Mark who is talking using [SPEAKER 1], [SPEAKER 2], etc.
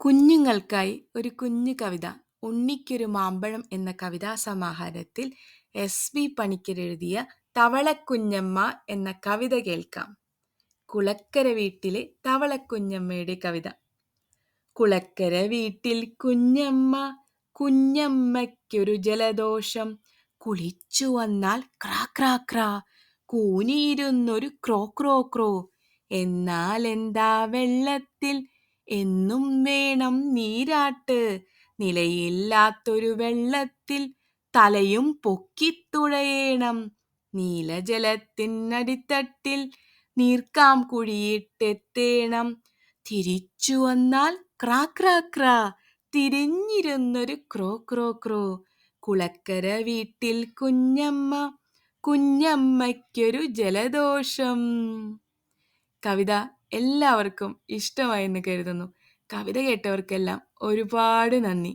[SPEAKER 1] കുഞ്ഞുങ്ങൾക്കായി ഒരു കുഞ്ഞു കവിത ഉണ്ണിക്കൊരു മാമ്പഴം എന്ന കവിതാസമാഹാരത്തിൽ എസ് വി പണിക്കർ എഴുതിയ തവളക്കുഞ്ഞമ്മ എന്ന കവിത കേൾക്കാം. കുളക്കര വീട്ടിലെ തവളക്കുഞ്ഞമ്മയുടെ കവിത. കുളക്കര വീട്ടിൽ കുഞ്ഞമ്മ കുഞ്ഞമ്മയ്ക്കൊരു ജലദോഷം. കുളിച്ചു വന്നാൽ ക്രാ ക്രാ ക്രാ. കൂനിയിരുന്നൊരു ക്രോ ക്രോ ക്രോ. എന്നാൽ എന്താ വെള്ളത്തിൽ എന്നും വേണം നീരാട്ട്. നിലയില്ലാത്തൊരു വെള്ളത്തിൽ തലയും പൊക്കിത്തുഴയേണം. നീലജലത്തിനടിത്തട്ടിൽ നീർക്കാം കുഴിയിട്ടെത്തേണം. തിരിച്ചു വന്നാൽ ക്രാ ക്രാ ക്രാ തിരിഞ്ഞിരുന്നൊരു ക്രോ ക്രോ ക്രോ. കുളക്കര വീട്ടിൽ കുഞ്ഞമ്മ കുഞ്ഞമ്മയ്ക്കൊരു ജലദോഷം. കവിത എല്ലാവർക്കും ഇഷ്ടമായി എന്ന് കരുതുന്നു. കവിത കേട്ടവർക്കെല്ലാം ഒരുപാട് നന്ദി.